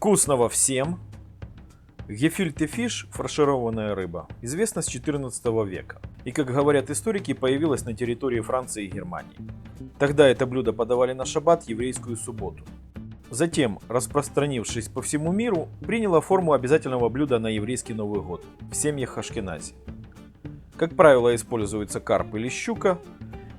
Вкусного всем! Гефильте фиш – фаршированная рыба, известна с 14 века и, как говорят историки, появилась на территории Франции и Германии. Тогда это блюдо подавали на шаббат еврейскую субботу. Затем, распространившись по всему миру, приняло форму обязательного блюда на еврейский Новый год в семьях Ашкенази. Как правило, используется карп или щука,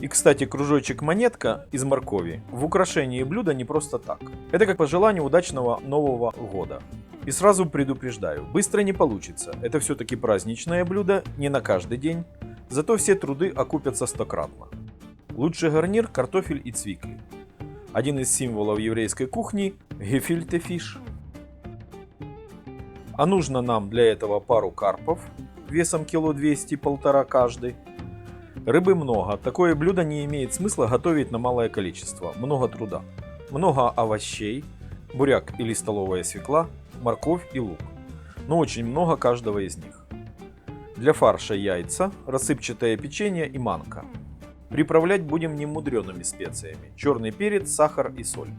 и, кстати, кружочек-монетка из моркови в украшении блюда не просто так. Это как пожелание удачного Нового года. И сразу предупреждаю, быстро не получится. Это все-таки праздничное блюдо, не на каждый день. Зато все труды окупятся стократно. Лучший гарнир – картофель и цвикли. Один из символов еврейской кухни – гефильте фиш. А нужно нам для этого пару карпов, весом кило 200 полтора каждый, Рыбы много. Такое блюдо не имеет смысла готовить на малое количество. Много труда. Много овощей, буряк или столовая свекла, морковь и лук. Но очень много каждого из них. Для фарша яйца, рассыпчатое печенье и манка. Приправлять будем немудреными специями. Черный перец, сахар и соль.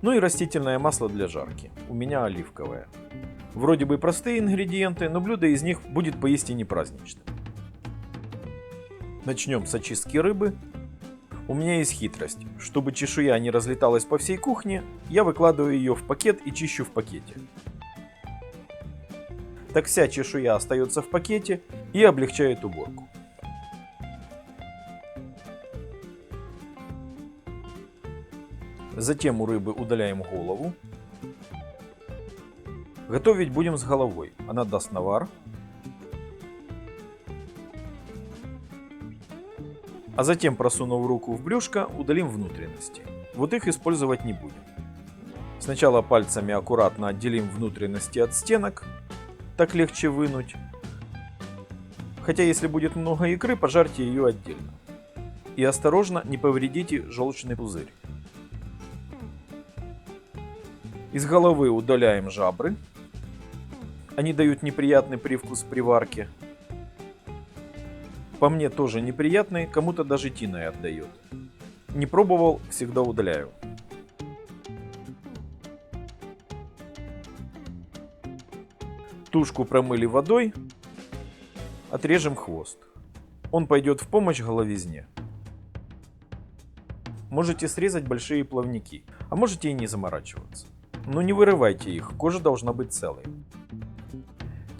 Ну и растительное масло для жарки. У меня оливковое. Вроде бы простые ингредиенты, но блюдо из них будет поистине праздничным. Начнем с очистки рыбы. У меня есть хитрость. Чтобы чешуя не разлеталась по всей кухне, я выкладываю ее в пакет и чищу в пакете. Так вся чешуя остается в пакете и облегчает уборку. Затем у рыбы удаляем голову. Готовить будем с головой. Она даст навар, а затем, просунув руку в брюшко, удалим внутренности. Вот их использовать не будем. Сначала пальцами аккуратно отделим внутренности от стенок, так легче вынуть. Хотя если будет много икры, пожарьте ее отдельно. И осторожно, не повредите желчный пузырь. Из головы удаляем жабры. Они дают неприятный привкус при варке по мне тоже неприятный, кому-то даже тиной отдает. Не пробовал, всегда удаляю. Тушку промыли водой, отрежем хвост. Он пойдет в помощь головизне. Можете срезать большие плавники, а можете и не заморачиваться. Но не вырывайте их, кожа должна быть целой.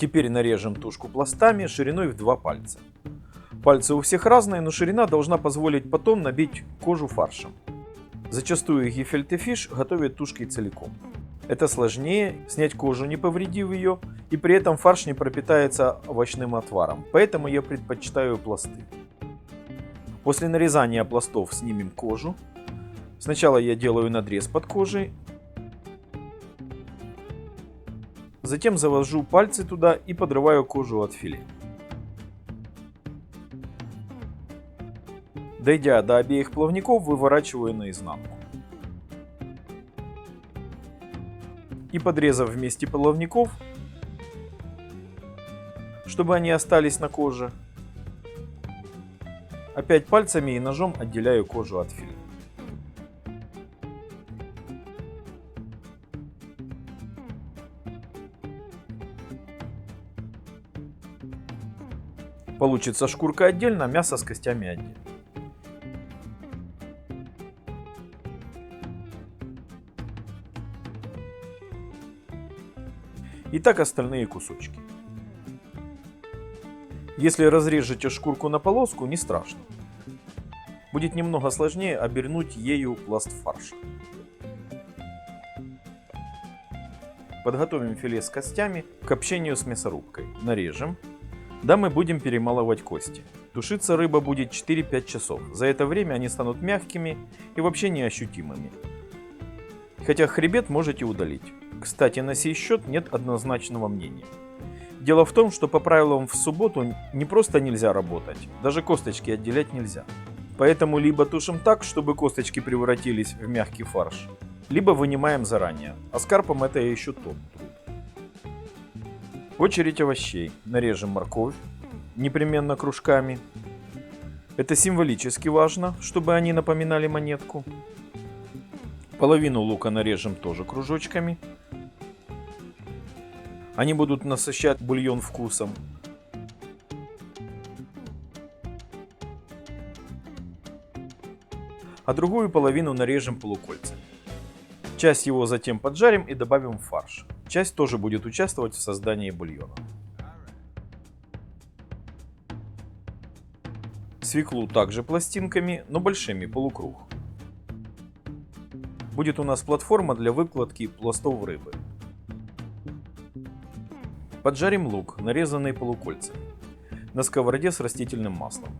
Теперь нарежем тушку пластами шириной в 2 пальца. Пальцы у всех разные, но ширина должна позволить потом набить кожу фаршем. Зачастую гефельтефиш готовят тушкой целиком. Это сложнее, снять кожу не повредив ее, и при этом фарш не пропитается овощным отваром, поэтому я предпочитаю пласты. После нарезания пластов снимем кожу. Сначала я делаю надрез под кожей, затем завожу пальцы туда и подрываю кожу от филе. Дойдя до обеих плавников, выворачиваю наизнанку. И подрезав вместе плавников, чтобы они остались на коже, опять пальцами и ножом отделяю кожу от филе. Получится шкурка отдельно, мясо с костями отдельно. И так остальные кусочки. Если разрежете шкурку на полоску, не страшно. Будет немного сложнее обернуть ею пласт фарша. Подготовим филе с костями к общению с мясорубкой. Нарежем. Да, мы будем перемалывать кости. Тушиться рыба будет 4-5 часов. За это время они станут мягкими и вообще неощутимыми. Хотя хребет можете удалить. Кстати, на сей счет нет однозначного мнения. Дело в том, что по правилам в субботу не просто нельзя работать, даже косточки отделять нельзя. Поэтому либо тушим так, чтобы косточки превратились в мягкий фарш, либо вынимаем заранее, а с карпом это еще тот труд. Очередь овощей. Нарежем морковь, непременно кружками. Это символически важно, чтобы они напоминали монетку. Половину лука нарежем тоже кружочками. Они будут насыщать бульон вкусом. А другую половину нарежем полукольцами. Часть его затем поджарим и добавим в фарш. Часть тоже будет участвовать в создании бульона. Свеклу также пластинками, но большими, полукруг. Будет у нас платформа для выкладки пластов рыбы. Поджарим лук, нарезанный полукольцами, на сковороде с растительным маслом.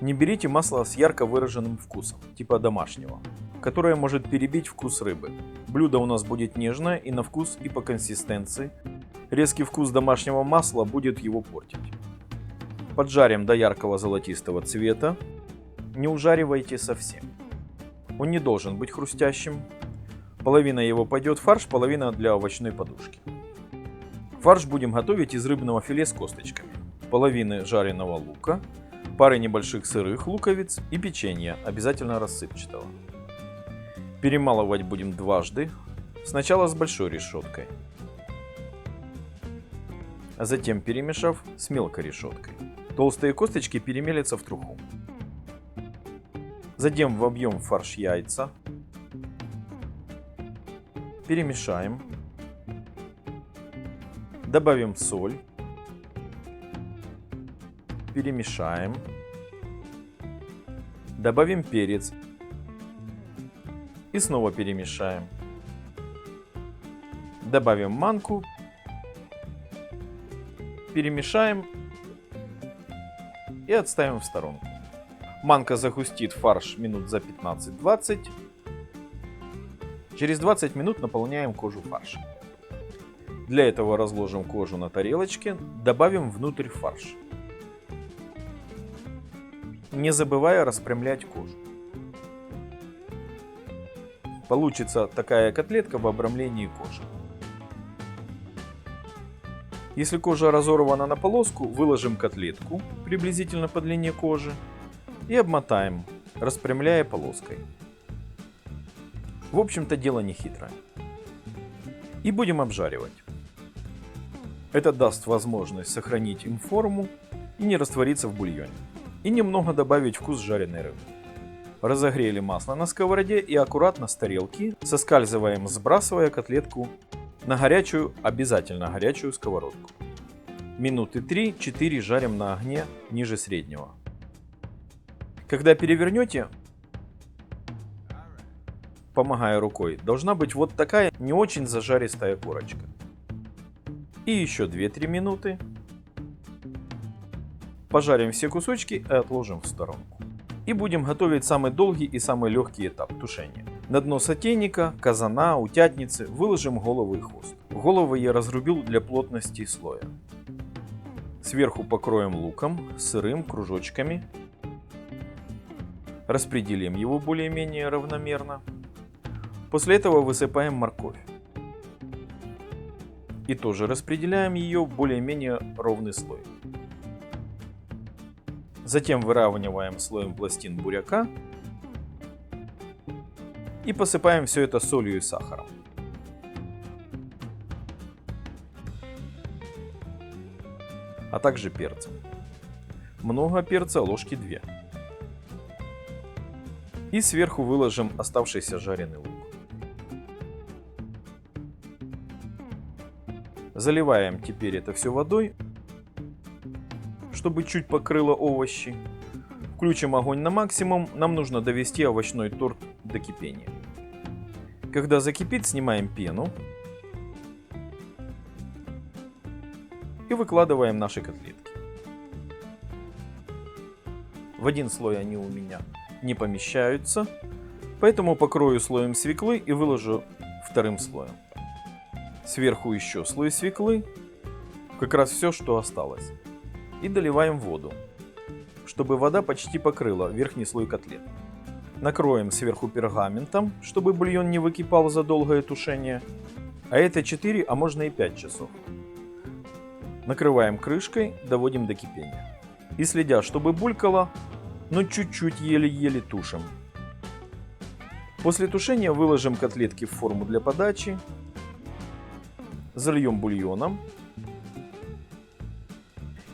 Не берите масло с ярко выраженным вкусом, типа домашнего, которое может перебить вкус рыбы. Блюдо у нас будет нежное и на вкус, и по консистенции. Резкий вкус домашнего масла будет его портить. Поджарим до яркого золотистого цвета. Не ужаривайте совсем. Он не должен быть хрустящим. Половина его пойдет в фарш, половина для овощной подушки. Фарш будем готовить из рыбного филе с косточками, половины жареного лука, пары небольших сырых луковиц и печенья, обязательно рассыпчатого. Перемалывать будем дважды, сначала с большой решеткой, а затем перемешав с мелкой решеткой. Толстые косточки перемелятся в труху. Вобьем в фарш яйца, перемешаем, Добавим соль. Перемешаем. Добавим перец. И снова перемешаем. Добавим манку. Перемешаем. И отставим в сторонку. Манка загустит фарш минут за 15-20. Через 20 минут наполняем кожу фарша. Для этого разложим кожу на тарелочке, добавим внутрь фарш. Не забывая распрямлять кожу. Получится такая котлетка в обрамлении кожи. Если кожа разорвана на полоску, выложим котлетку приблизительно по длине кожи и обмотаем, распрямляя полоской. В общем-то дело не хитрое. И будем обжаривать. Это даст возможность сохранить им форму и не раствориться в бульоне. И немного добавить вкус жареной рыбы. Разогрели масло на сковороде и аккуратно с тарелки соскальзываем, сбрасывая котлетку на горячую, обязательно горячую сковородку. Минуты 3-4 жарим на огне ниже среднего. Когда перевернете, помогая рукой, должна быть вот такая не очень зажаристая корочка. И еще 2-3 минуты. Пожарим все кусочки и отложим в сторонку. И будем готовить самый долгий и самый легкий этап тушения. На дно сотейника, казана, утятницы выложим голову и хвост. Головы я разрубил для плотности слоя. Сверху покроем луком, сырым, кружочками. Распределим его более-менее равномерно. После этого высыпаем морковь и тоже распределяем ее в более-менее ровный слой. Затем выравниваем слоем пластин буряка и посыпаем все это солью и сахаром. А также перцем. Много перца, ложки 2. И сверху выложим оставшийся жареный лук. Заливаем теперь это все водой, чтобы чуть покрыло овощи. Включим огонь на максимум, нам нужно довести овощной торт до кипения. Когда закипит, снимаем пену и выкладываем наши котлетки. В один слой они у меня не помещаются, поэтому покрою слоем свеклы и выложу вторым слоем. Сверху еще слой свеклы, как раз все, что осталось. И доливаем воду, чтобы вода почти покрыла верхний слой котлет. Накроем сверху пергаментом, чтобы бульон не выкипал за долгое тушение. А это 4, а можно и 5 часов. Накрываем крышкой, доводим до кипения. И следя, чтобы булькало, но чуть-чуть еле-еле тушим. После тушения выложим котлетки в форму для подачи зальем бульоном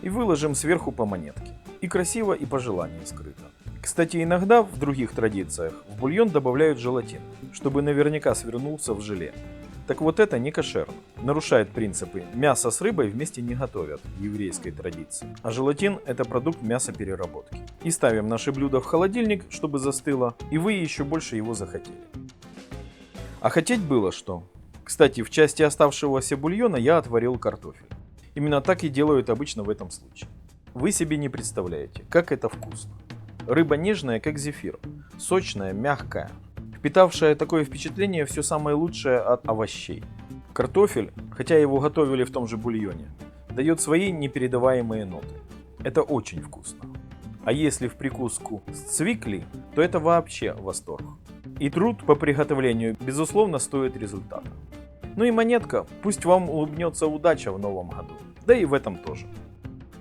и выложим сверху по монетке. И красиво, и по желанию скрыто. Кстати, иногда в других традициях в бульон добавляют желатин, чтобы наверняка свернулся в желе. Так вот это не кошерно. Нарушает принципы мясо с рыбой вместе не готовят еврейской традиции. А желатин это продукт мясопереработки. И ставим наше блюдо в холодильник, чтобы застыло, и вы еще больше его захотели. А хотеть было что? Кстати, в части оставшегося бульона я отварил картофель. Именно так и делают обычно в этом случае. Вы себе не представляете, как это вкусно. Рыба нежная, как зефир, сочная, мягкая, впитавшая такое впечатление все самое лучшее от овощей. Картофель, хотя его готовили в том же бульоне, дает свои непередаваемые ноты. Это очень вкусно. А если в прикуску с цвикли, то это вообще восторг. И труд по приготовлению, безусловно, стоит результата. Ну и монетка, пусть вам улыбнется удача в новом году. Да и в этом тоже.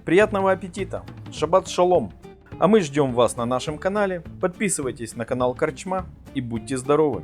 Приятного аппетита! Шаббат шалом! А мы ждем вас на нашем канале. Подписывайтесь на канал Корчма и будьте здоровы!